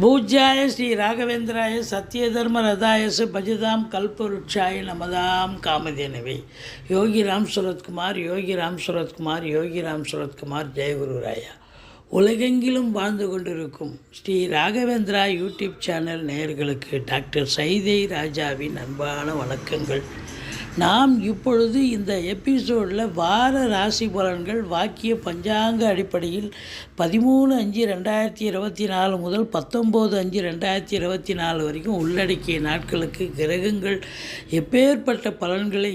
பூஜ்யாய ஸ்ரீ ராகவேந்திராய சத்யதர்ம ரதாயச பஜதாம் கல்பருட்சாய நமதாம் காமதேனவே. யோகி ராம் சுரத்குமார் யோகி ராம் சுரத்குமார் யோகி ராம் சுரத்குமார் ஜெயகுருராயா உலகெங்கிலும் வாழ்ந்து கொண்டிருக்கும் ஸ்ரீ ராகவேந்திரா யூடியூப் சேனல் நேயர்களுக்கு டாக்டர் சைதை ராஜாவின் அன்பான வணக்கங்கள். நாம் இப்பொழுது இந்த எபிசோடில் வார ராசி பலன்கள் வாக்கிய பஞ்சாங்க அடிப்படையில் பதிமூணு அஞ்சு ரெண்டாயிரத்தி இருபத்தி நாலு முதல் பத்தொம்போது அஞ்சு ரெண்டாயிரத்தி இருபத்தி நாலு வரைக்கும் உள்ளடக்கிய நாட்களுக்கு கிரகங்கள் எப்பேற்பட்ட பலன்களை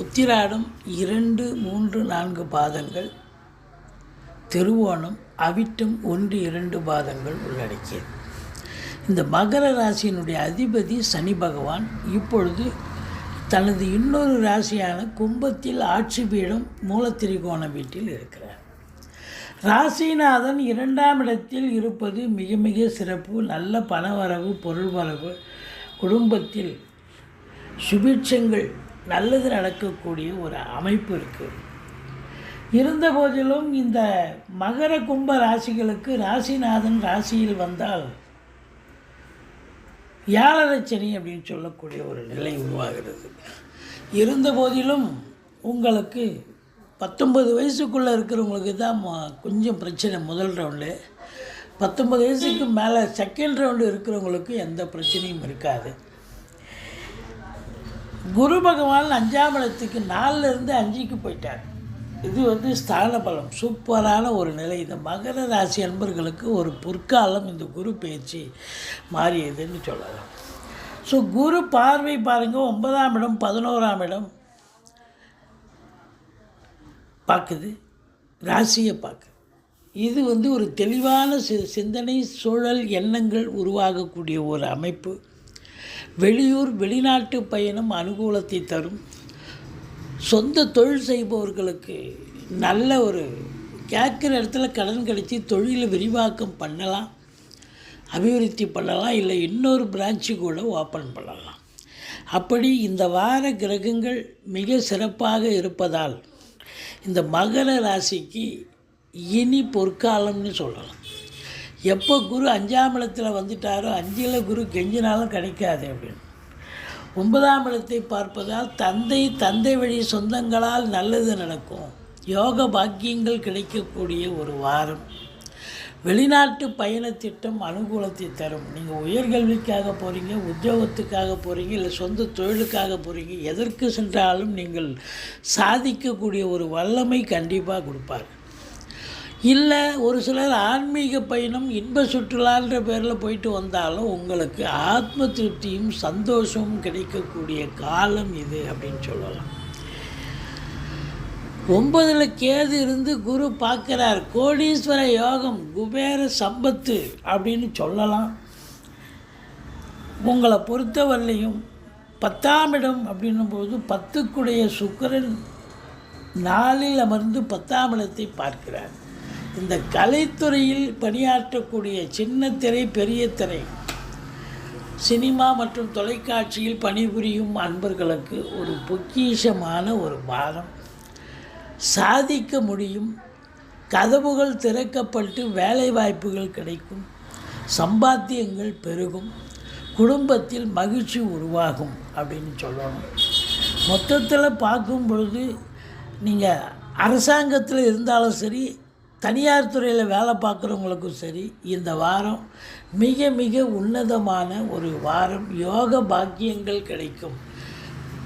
உத்திராடம் இரண்டு மூன்று நான்கு பாதங்கள் திருவோணம் அவிட்டம் ஒன்று இரண்டு பாதங்கள் உள்ளடக்கியது. இந்த மகர ராசியினுடைய அதிபதி சனி பகவான் இப்பொழுது தனது இன்னொரு ராசியான கும்பத்தில் ஆட்சி பீடம் மூலத்திரிகோண வீட்டில் இருக்கிறார். ராசிநாதன் இரண்டாம் இடத்தில் இருப்பது மிக மிக சிறப்பு நல்ல பணவரவு பொருள் வரவு குடும்பத்தில் சுபிட்சங்கள் நல்லது நடக்கக்கூடிய ஒரு அமைப்பு இருக்குது இருந்த போதிலும் இந்த மகர கும்ப ராசிகளுக்கு ராசிநாதன் ராசியில் வந்தால் யாழரச்சனி அப்படின்னு சொல்லக்கூடிய ஒரு நிலை உருவாகிறது. இருந்த போதிலும் உங்களுக்கு பத்தொன்பது வயசுக்குள்ளே இருக்கிறவங்களுக்கு தான் கொஞ்சம் பிரச்சனை முதல் ரவுண்டு. பத்தொன்பது வயசுக்கு மேலே செகண்ட் ரவுண்டு இருக்கிறவங்களுக்கு எந்த பிரச்சனையும் இருக்காது. குரு பகவான் அஞ்சாம் இடத்துக்கு இருந்து அஞ்சுக்கு போயிட்டார். இது வந்து ஸ்தான பலம் சூப்பரான ஒரு நிலை. இந்த மகர ராசி அன்பர்களுக்கு ஒரு பொற்காலம் இந்த குரு பேச்சு மாறியதுன்னு சொல்லலாம். ஸோ குரு பார்வை பாருங்கள் ஒன்பதாம் இடம் பதினோராம் இடம் பார்க்குது. ராசியை பார்க்குது. இது வந்து ஒரு தெளிவான சி சிந்தனை சூழல் எண்ணங்கள் உருவாகக்கூடிய ஒரு அமைப்பு. வெளியூர் வெளிநாட்டு பயணம் அனுகூலத்தை தரும். சொந்த தொழில் செய்பவர்களுக்கு நல்ல ஒரு கேட்குற இடத்துல கடன் கிடைச்சி தொழிலை விரிவாக்கம் பண்ணலாம் அபிவிருத்தி பண்ணலாம் இல்லை இன்னொரு பிரான்ச்சு கூட ஓப்பன் பண்ணலாம். அப்படி இந்த வார கிரகங்கள் மிக சிறப்பாக இருப்பதால் இந்த மகர ராசிக்கு இனி பொற்காலம்னு சொல்லலாம். எப்போ குரு அஞ்சாம் இடத்துல வந்துட்டாரோ அஞ்சில் குரு கெஞ்சினாலும் கிடைக்காது அப்படின்னு. ஒன்பதாம் இடத்தை பார்ப்பதால் தந்தை தந்தை வழி சொந்தங்களால் நல்லது நடக்கும். யோக பாக்கியங்கள் கிடைக்கக்கூடிய ஒரு வாரம். வெளிநாட்டு பயண திட்டம் அனுகூலத்தை தரும். நீங்கள் உயர்கல்விக்காக போகிறீங்க உத்தியோகத்துக்காக போகிறீங்க இல்லை சொந்த தொழிலுக்காக போகிறீங்க எதற்கு சென்றாலும் நீங்கள் சாதிக்கக்கூடிய ஒரு வல்லமை கண்டிப்பாக கொடுப்பார். இல்லை ஒரு சிலர் ஆன்மீக பயணம் இன்ப சுற்றுலான்ற பேரில் போயிட்டு வந்தாலும் உங்களுக்கு ஆத்ம திருப்தியும் சந்தோஷமும் கிடைக்கக்கூடிய காலம் இது அப்படின்னு சொல்லலாம். ஒன்பதில் கேது இருந்து குரு பார்க்குறார் கோடீஸ்வர யோகம் குபேர சம்பத்து அப்படின்னு சொல்லலாம். உங்களை பொறுத்தவரையிலையும் பத்தாம் இடம் அப்படின்னும் போது பத்துக்குடைய சுக்கிரன் நாளில் அமர்ந்து பத்தாம் இடத்தை பார்க்கிறார். இந்த கலைத்துறையில் பணியாற்றக்கூடிய சின்ன திரை பெரிய திரை சினிமா மற்றும் தொலைக்காட்சியில் பணிபுரியும் அன்பர்களுக்கு ஒரு பொக்கிஷமான ஒரு பாகம். சாதிக்க முடியும் கதவுகள் திறக்கப்பட்டு வேலை வாய்ப்புகள் கிடைக்கும் சம்பாத்தியங்கள் பெருகும் குடும்பத்தில் மகிழ்ச்சி உருவாகும் அப்படின்னு சொல்லணும். மொத்தத்தில் பார்க்கும் பொழுது நீங்கள் அரசாங்கத்தில் இருந்தாலும் சரி தனியார் துறையில் வேலை பார்க்குறவங்களுக்கும் சரி இந்த வாரம் மிக மிக உன்னதமான ஒரு வாரம் யோக பாக்கியங்கள் கிடைக்கும்.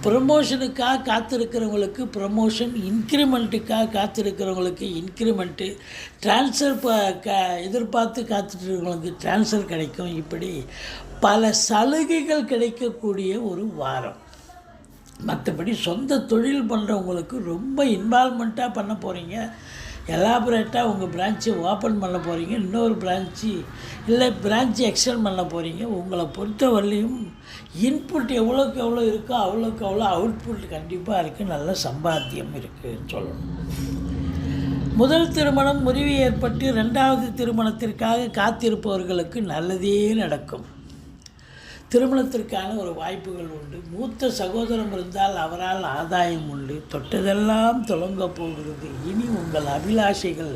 ப்ரமோஷனுக்காக காத்திருக்கிறவங்களுக்கு ப்ரமோஷன் இன்க்ரிமெண்ட்டுக்காக காத்திருக்கிறவங்களுக்கு இன்க்ரிமெண்ட்டு ட்ரான்ஸ்ஃபர் ப க எதிர்பார்த்து காத்துட்ருக்கிறவங்களுக்கு ட்ரான்ஸ்ஃபர் கிடைக்கும். இப்படி பல சலுகைகள் கிடைக்கக்கூடிய ஒரு வாரம். மற்றபடி சொந்த தொழில் பண்ணுறவங்களுக்கு ரொம்ப இன்வால்மெண்ட்டாக பண்ண போகிறீங்க எலாபரேட்டாக உங்கள் பிரான்ச்சை ஓப்பன் பண்ண போகிறீங்க இன்னொரு பிரான்ச்சு இல்லை பிரான்ச்சு எக்ஸ்டெண்ட் பண்ண போகிறீங்க உங்களை பொறுத்தவரையிலையும் இன்புட் எவ்வளோக்கு எவ்வளோ இருக்கோ அவ்வளோக்கு அவ்வளோ அவுட்புட் கண்டிப்பாக இருக்குது நல்ல சம்பாத்தியம் இருக்குதுன்னு சொல்லணும். முதல் திருமணம் முறிவு ஏற்பட்டு ரெண்டாவது திருமணத்திற்காக காத்திருப்பவர்களுக்கு நல்லதே நடக்கும். திருமணத்திற்கான ஒரு வாய்ப்புகள் உண்டு. மூத்த சகோதரம் இருந்தால் அவரால் ஆதாயம் உண்டு. தொட்டதெல்லாம் தொடங்க போகிறது. இனி உங்கள் அபிலாஷைகள்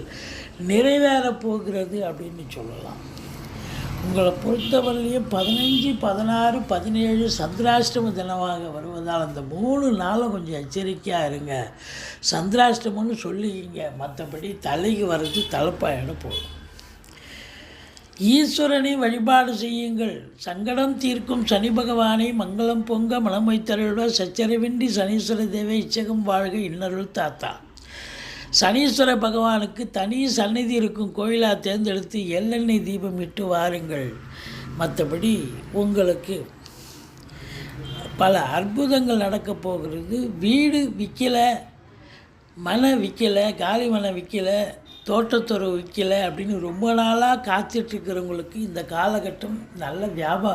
நிறைவேறப் போகிறது அப்படின்னு சொல்லலாம். உங்களை பொறுத்தவரையிலையும் பதினஞ்சு பதினாறு பதினேழு சந்திராஷ்டம தினமாக வருவதால் அந்த மூணு நாளும் கொஞ்சம் எச்சரிக்கையாக இருங்க. சந்திராஷ்டமம்னு சொல்லிக்கிங்க மற்றபடி தலைக்கு வர்றது தலைப்பாயிட போகும் ஈஸ்வரனை வழிபாடு செய்யுங்கள். சங்கடம் தீர்க்கும் சனி பகவானை மங்களம் பொங்க மனம் வைத்தருள்வ சச்சரவின்றி சனீஸ்வர தேவை இச்சகம் வாழ்க இன்னருள் தாத்தா. சனீஸ்வர பகவானுக்கு தனி சந்நிதி இருக்கும் கோயிலாக தேர்ந்தெடுத்து எள்ளெண்ணெய் தீபம் இட்டு வாருங்கள். மற்றபடி உங்களுக்கு பல அற்புதங்கள் நடக்கப் போகிறது. வீடு விற்கலை மனை விற்கலை காலி மனை விற்கலை தோட்டத்துறை விற்கலை அப்படின்னு ரொம்ப நாளாக காத்துட்ருக்கிறவங்களுக்கு இந்த காலகட்டம் நல்ல வியாபா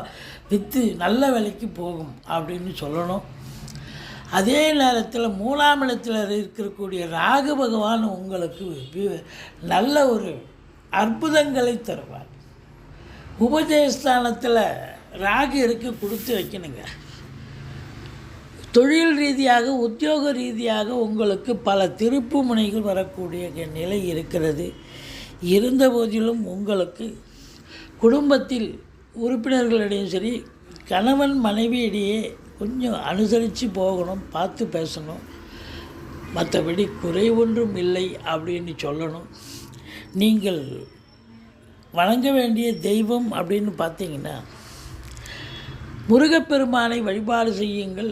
விற்று நல்ல விலைக்கு போகும் அப்படின்னு சொல்லணும். அதே நேரத்தில் மூணாம் இடத்தில் இருக்கக்கூடிய ராகு பகவான் உங்களுக்கு நல்ல ஒரு அற்புதங்களை தருவார். உபஜயஸ்தானத்தில் ராகு இருக்க கொடுத்து வைக்கணுங்க. தொழில் ரீதியாக உத்தியோக ரீதியாக உங்களுக்கு பல திருப்பு முனைகள் வரக்கூடிய நிலை இருக்கிறது. இருந்த போதிலும் உங்களுக்கு குடும்பத்தில் உறுப்பினர்களிடையும் சரி கணவன் மனைவியிடையே கொஞ்சம் அனுசரித்து போகணும் பார்த்து பேசணும். மற்றபடி குறை ஒன்றும் இல்லை அப்படின்னு சொல்லணும். நீங்கள் வணங்க வேண்டிய தெய்வம் அப்படின்னு பார்த்தீங்கன்னா முருகப்பெருமானை வழிபாடு செய்யுங்கள்.